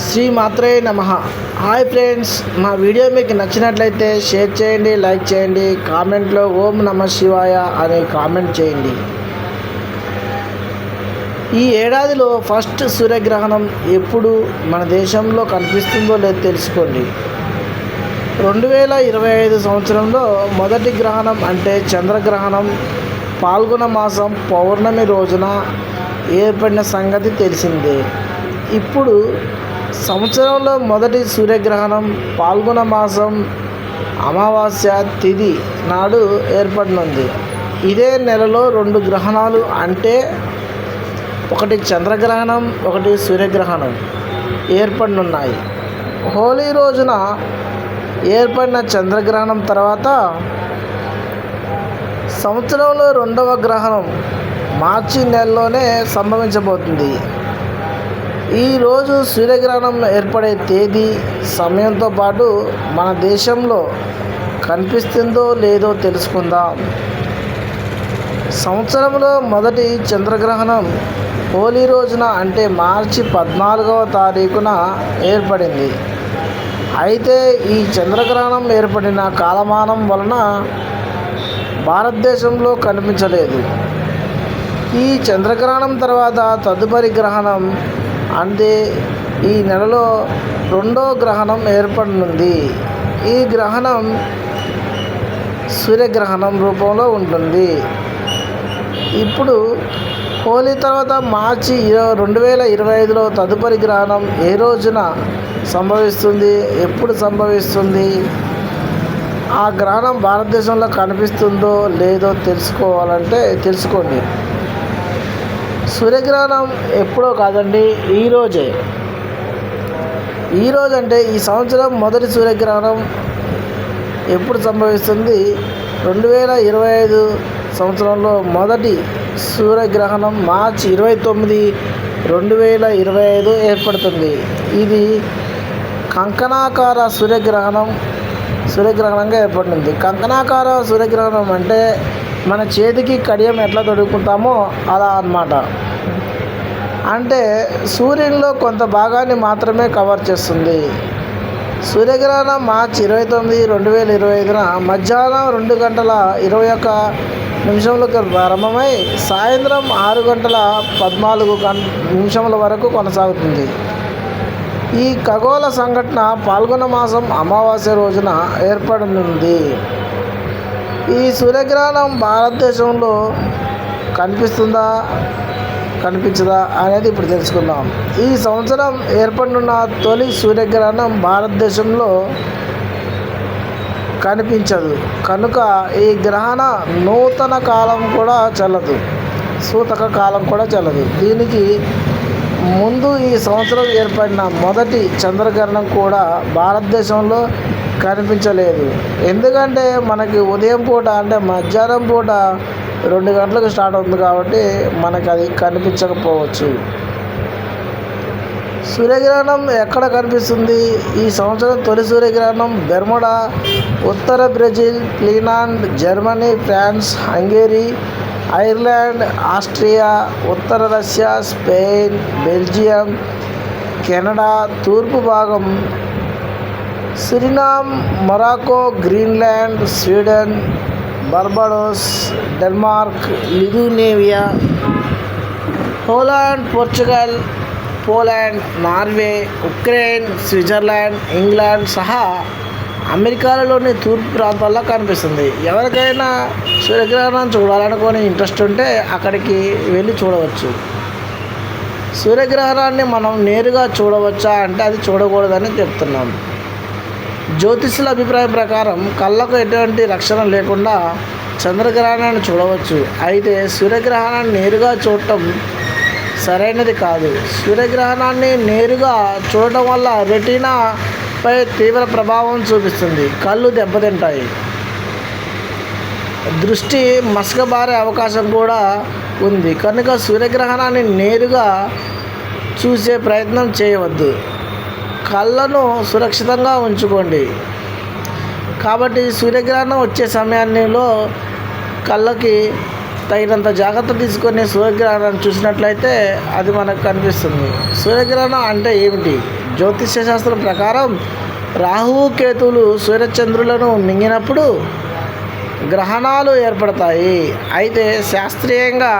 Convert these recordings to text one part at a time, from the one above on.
శ్రీ మాత్రే నమ. Hi friends మా video మీకు నచ్చినట్లయితే షేర్ చేయండి లైక్ చేయండి కామెంట్లో ఓం నమ శివాయ అని కామెంట్ చేయండి. ఈ ఏడాదిలో ఫస్ట్ సూర్యగ్రహణం ఎప్పుడు మన దేశంలో కనిపిస్తుందో లేదో తెలుసుకోండి. రెండు వేల ఇరవై ఐదు సంవత్సరంలో మొదటి గ్రహణం అంటే చంద్రగ్రహణం పాల్గొన మాసం పౌర్ణమి రోజున ఏర్పడిన సంగతి తెలిసిందే. ఇప్పుడు సంవత్సరంలో మొదటి సూర్యగ్రహణం పాల్గొన మాసం అమావాస్య తిథి నాడు ఏర్పడినది. ఇదే నెలలో రెండు గ్రహణాలు అంటే ఒకటి చంద్రగ్రహణం ఒకటి సూర్యగ్రహణం ఏర్పడినున్నాయి. హోలీ రోజున ఏర్పడిన చంద్రగ్రహణం తర్వాత సంవత్సరంలో రెండవ గ్రహణం మార్చి నెలలోనే సంభవించబోతుంది. ఈరోజు సూర్యగ్రహణం ఏర్పడే తేదీ సమయంతో పాటు మన దేశంలో కనిపిస్తుందో లేదో తెలుసుకుందాం. సంవత్సరంలో మొదటి చంద్రగ్రహణం హోలీ రోజున అంటే మార్చి పద్నాలుగవ తారీఖున ఏర్పడింది. అయితే ఈ చంద్రగ్రహణం ఏర్పడిన కాలమానం వలన భారతదేశంలో కనిపించలేదు. ఈ చంద్రగ్రహణం తర్వాత తదుపరి గ్రహణం అంటే ఈ నెలలో రెండో గ్రహణం ఏర్పడనుంది. ఈ గ్రహణం సూర్యగ్రహణం రూపంలో ఉంటుంది. ఇప్పుడు హోలీ తర్వాత మార్చి ఇరవై రెండు వేల ఇరవై ఐదులో తదుపరి గ్రహణం ఏ రోజున సంభవిస్తుంది? ఎప్పుడు సంభవిస్తుంది? ఆ గ్రహణం భారతదేశంలో కనిపిస్తుందో లేదో తెలుసుకోవాలంటే తెలుసుకోండి. సూర్యగ్రహణం ఎప్పుడో కాదండి ఈరోజే ఈరోజు అంటే ఈ సంవత్సరం మొదటి సూర్యగ్రహణం ఎప్పుడు సంభవిస్తుంది? రెండు వేల ఇరవై ఐదు సంవత్సరంలో మొదటి సూర్యగ్రహణం మార్చి ఇరవై తొమ్మిది రెండు వేల ఇరవై ఐదు ఏర్పడుతుంది. ఇది కంకణాకార సూర్యగ్రహణం సూర్యగ్రహణంగా ఏర్పడింది. కంకణాకార సూర్యగ్రహణం అంటే మన చేతికి కడియం ఎట్లా తొడుక్కుంటామో అలా అన్నమాట. అంటే సూర్యునిలో కొంత భాగాన్ని మాత్రమే కవర్ చేస్తుంది. సూర్యగ్రహణం మార్చి ఇరవై తొమ్మిది రెండు వేల ఇరవై ఐదున మధ్యాహ్నం రెండు గంటల ఇరవై ఒక్క నిమిషంలోకి ప్రారంభమై సాయంత్రం ఆరు గంటల పద్నాలుగు గం నిమిషముల వరకు కొనసాగుతుంది. ఈ ఖగోళ సంఘటన పాల్గొన మాసం అమావాస్య రోజున ఏర్పడనుంది. ఈ సూర్యగ్రహణం భారతదేశంలో కనిపిస్తుందా కనిపించదా అనేది ఇప్పుడు తెలుసుకుందాం. ఈ సంవత్సరం ఏర్పడిన తొలి సూర్యగ్రహణం భారతదేశంలో కనిపించదు. కనుక ఈ గ్రహణ నూతన కాలం కూడా చల్లదు. సూతక కాలం కూడా చెల్లదు. దీనికి ముందు ఈ సంవత్సరం ఏర్పడిన మొదటి చంద్రగ్రహణం కూడా భారతదేశంలో కనిపించలేదు. ఎందుకంటే మనకి ఉదయం పూట అంటే మధ్యాహ్నం పూట రెండు గంటలకు స్టార్ట్ అవుతుంది కాబట్టి మనకు అది కనిపించకపోవచ్చు. సూర్యగ్రహణం ఎక్కడ కనిపిస్తుంది? ఈ సంవత్సరం తొలి సూర్యగ్రహణం బెర్మడా ఉత్తర Brazil Finland Germany France Hungary Ireland Austria ఉత్తర రష్యా స్పెయిన్ బెల్జియం కెనడా తూర్పు భాగం Suriname Morocco Greenland Sweden Barbados Denmark Lithuania Poland Portugal Poland Norway Ukraine Switzerland England సహా అమెరికాలోని తూర్పు ప్రాంతాల్లో కనిపిస్తుంది. ఎవరికైనా సూర్యగ్రహణం చూడాలనుకుని ఇంట్రెస్ట్ ఉంటే అక్కడికి వెళ్ళి చూడవచ్చు. సూర్యగ్రహణాన్ని మనం నేరుగా చూడవచ్చా అంటే అది చూడకూడదని చెప్తున్నాం. జ్యోతిష్యుల అభిప్రాయం ప్రకారం కళ్ళకు ఎటువంటి రక్షణ లేకుండా చంద్రగ్రహణాన్ని చూడవచ్చు. అయితే సూర్యగ్రహణాన్ని నేరుగా చూడటం సరైనది కాదు. సూర్యగ్రహణాన్ని నేరుగా చూడటం వల్ల పై తీవ్ర ప్రభావం చూపిస్తుంది. కళ్ళు దెబ్బతింటాయి. దృష్టి మసకబారే అవకాశం కూడా ఉంది. కనుక సూర్యగ్రహణాన్ని నేరుగా చూసే ప్రయత్నం చేయవద్దు. కళ్ళను సురక్షితంగా ఉంచుకోండి. కాబట్టి సూర్యగ్రహణం వచ్చే సమయాన్నిలో కళ్ళకి తగినంత జాగ్రత్త తీసుకొని సూర్యగ్రహణం చూసినట్లయితే అది మనకు కనిపిస్తుంది. సూర్యగ్రహణం అంటే ఏమిటి? జ్యోతిష్య శాస్త్రం ప్రకారం రాహువు కేతువులు సూర్యచంద్రులను మింగినప్పుడు గ్రహణాలు ఏర్పడతాయి. అయితే శాస్త్రీయంగా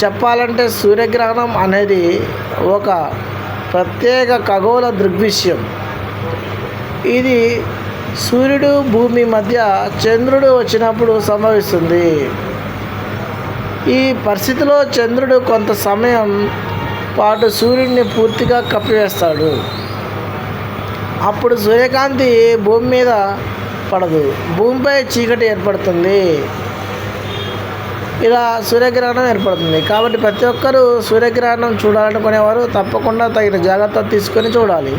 చెప్పాలంటే సూర్యగ్రహణం అనేది ఒక ప్రత్యేక ఖగోళ దృగ్విషయం. ఇది సూర్యుడు భూమి మధ్య చంద్రుడు వచ్చినప్పుడు సంభవిస్తుంది. ఈ పరిస్థితిలో చంద్రుడు కొంత సమయం పాటు సూర్యుడిని పూర్తిగా కప్పివేస్తాడు. అప్పుడు సూర్యకాంతి భూమి మీద పడదు. భూమిపై చీకటి ఏర్పడుతుంది. ఇలా సూర్యగ్రహణం ఏర్పడుతుంది. కాబట్టి ప్రతి ఒక్కరూ సూర్యగ్రహణం చూడాలనుకునేవారు తప్పకుండా తగిన జాగ్రత్త తీసుకొని చూడాలి.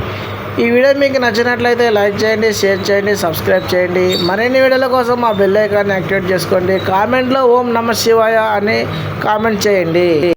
ఈ వీడియో మీకు నచ్చినట్లయితే లైక్ చేయండి షేర్ చేయండి సబ్స్క్రైబ్ చేయండి. మరిన్ని వీడియోల కోసం మా బెల్ ఐకాన్ని యాక్టివేట్ చేసుకోండి. కామెంట్లో ఓం నమ శివాయ అని కామెంట్ చేయండి.